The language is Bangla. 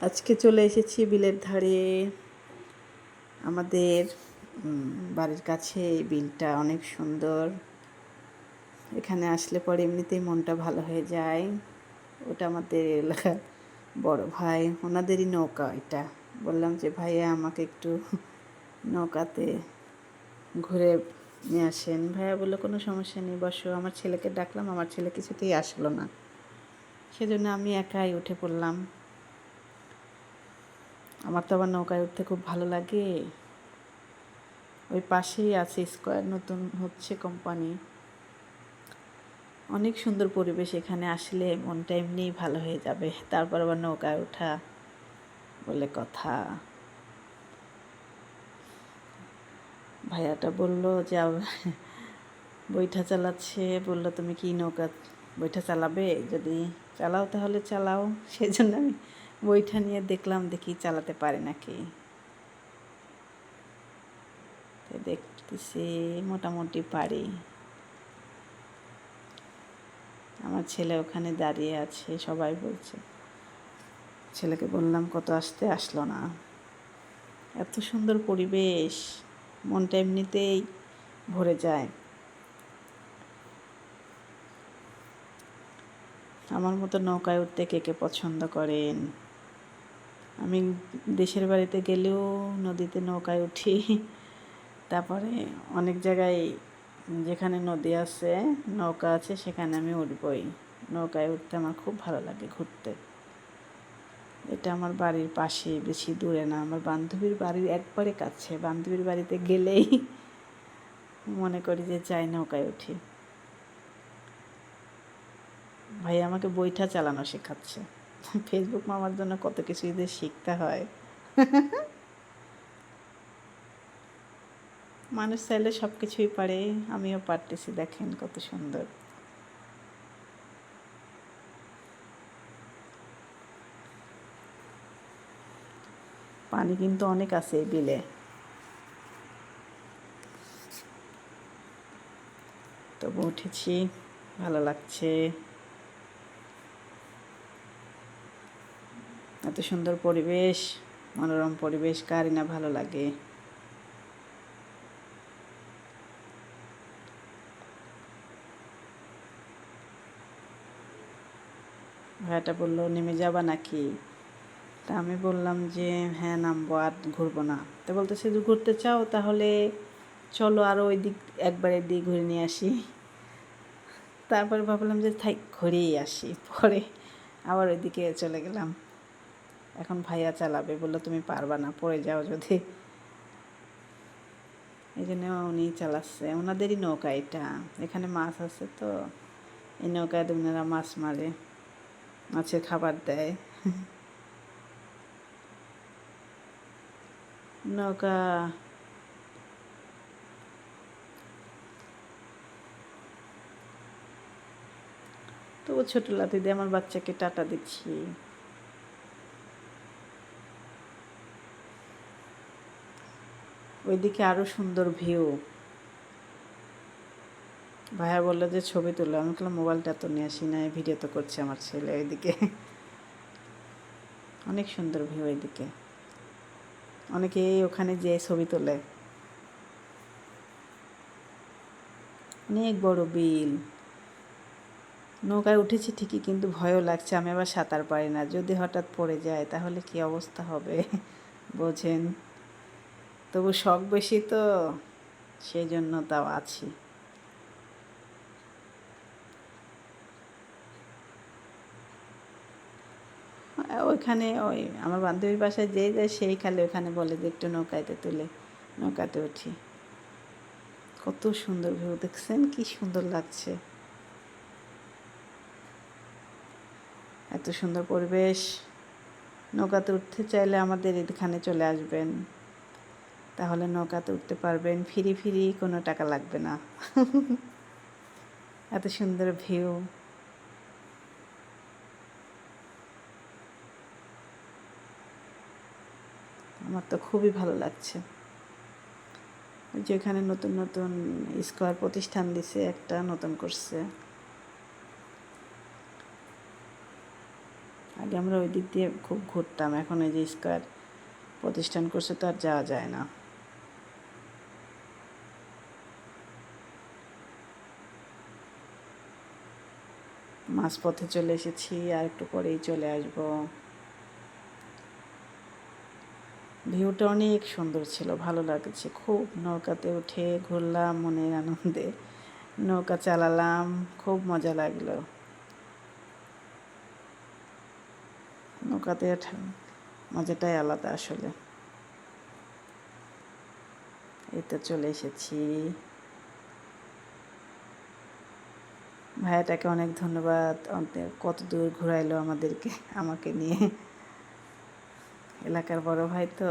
আজকে চলে এসেছি বিলের ধারে। আমাদের বাড়ির কাছে বিলটা অনেক সুন্দর। এখানে আসলে পরে এমনিতেই মনটা ভালো হয়ে যায়। ওটা আমাদের এলাকার বড় ভাই, ওনাদেরই নৌকা এটা। বললাম যে, ভাইয়া, আমাকে একটু নৌকাতে ঘুরে নিয়ে আসেন। ভাইয়া বলল, কোনো সমস্যা নেই, বসো। আমার ছেলেকে ডাকলাম, আমার ছেলে কিছুতেই আসলো না। সেজন্য আমি একাই উঠে পড়লাম। আমার তো আবার নৌকায় উঠতে খুব ভালো লাগে। ওই পাশেই আছে স্কোয়ার নতুন হচ্ছে কোম্পানি অনেক সুন্দর পরিবেশ এখানে, আসলে মনটা এমনিই ভালো হয়ে যাবে। তারপর আবার নৌকায় ওঠা বলে কথা। ভাইয়াটা বলল যে, বৈঠা চালাচ্ছে। বলল, তুমি কি নৌকা বৈঠা চালাবে? যদি চালাও তাহলে চালাও। সেই জন্য আমি বৈঠা নিয়ে দেখলাম দেখি চালাতে পারে নাকি। দেখতেছি মোটামুটি পারি। আমার ছেলে ওখানে দাঁড়িয়ে আছে, সবাই বলছে। ছেলেকে বললাম, কত আসতে আসলো না। এত সুন্দর পরিবেশ, মনটা এমনিতেই ভরে যায়। আমার মতো নৌকায় উঠতে কে কে পছন্দ করেন? আমি দেশের বাড়িতে গেলেও নদীতে নৌকায় উঠি। তারপরে অনেক জায়গায় যেখানে নদী আছে, নৌকা আছে, সেখানে আমি উঠবই। নৌকায় উঠতে আমার খুব ভালো লাগে ঘুরতে। এটা আমার বাড়ির পাশে, বেশি দূরে না। আমার বান্ধবীর বাড়ির একবারে কাছে। বান্ধবীর বাড়িতে গেলেই মনে করি যে যাই নৌকায় উঠি। ভাই আমাকে বইটা চালানো শেখাচ্ছে। ফেসবুক মামার জন্য কত কিছু যে শিখতে হয়। মানুষ চাইলে সব কিছুই পারে, আমিও পারতেছি, দেখেন কত সুন্দর। পানি কিন্তু অনেক আছে বিলে। তবু উঠেছি, ভালো লাগছে। এত সুন্দর পরিবেশ, মনোরম পরিবেশ, কারই না ভালো লাগে। ভাইয়াটা বলল, নেমে যাবা নাকি? তা আমি বললাম যে হ্যাঁ নামবো আর ঘুরবো না। তো বলতেছে, যদি ঘুরতে চাও তাহলে চলো আরও ওই দিক একবারের দিক ঘুরে নিয়ে আসি। তারপর ভাবলাম যে থাই ঘুরেই আসি। পরে আবার ওইদিকে চলে গেলাম। এখন ভাইয়া চালাবে, বলল তুমি পারবা না, পড়ে যাও যদি। এই জন্য উনি চালাচ্ছে। ওনাদেরই নৌকা এটা। এখানে মাছ আছে তো, এই নৌকায় ওনারা মাছ মারে, মাছের খাবার দেয়। নৌকা তবু ছোট লাথি দিয়ে আমার বাচ্চাকে টাটা দিচ্ছি। ওইদিকে আরও সুন্দর ভিউ ভাইয়া বলল যে, ছবি তুলো আমি বললাম, মোবাইলটা তো নিয়ে আসি না ভিডিও তো করছে আমার ছেলে ওইদিকে। অনেক সুন্দর ভিউ ওইদিকে। অনেকেই ওখানে যেয়ে ছবি তোলে। অনেক বড় বিল। নৌকায় উঠেছি ঠিকই, কিন্তু ভয়ও লাগছে, আমি আবার সাঁতার পারি না। যদি হঠাৎ পড়ে যায়, তাহলে কি অবস্থা হবে? বোঝেন। তবু শখ বেশি তো সেই জন্য তাও আছি। ওইখানে ওই আমার বান্ধবীর বাসায় যেই যায়, সেই খালি ওখানে বলে যে একটু নৌকাতে তুলে, নৌকাতে উঠি। কত সুন্দর ভিউ দেখছেন? কি সুন্দর লাগছে। এত সুন্দর পরিবেশ। নৌকাতে উঠতে চাইলে আমাদের এখানে চলে আসবেন। তাহলে নৌকাতে উঠতে পারবেন, ফিরি ফিরি কোনো টাকা লাগবে না। এত সুন্দর ভিউ। আমার তো খুবই ভালো লাগছে। ওই যে নতুন নতুন স্কোয়ার প্রতিষ্ঠান দিছে, একটা নতুন করছে। আগে আমরা ওই দিক দিয়ে খুব ঘুরতাম, এখন এই যে স্কোয়ার প্রতিষ্ঠান করছে তো আর যাওয়া যায় না। মাঝপথে চলে এসেছি, আর একটু পরেই চলে আসব। ভিউটা অনেক সুন্দর ছিল, ভালো লাগছে। খুব নৌকাতে উঠে ঘুরলাম মনের আনন্দে। নৌকা চালালাম, খুব মজা লাগল। নৌকাতে মজাটাই আলাদা আসলে। এই চলে এসেছি। ভাইয়াটাকে অনেক ধন্যবাদ। কত দূর ঘুরাইলো আমাদেরকে আমাকে নিয়ে। এলাকার বড় ভাই তো।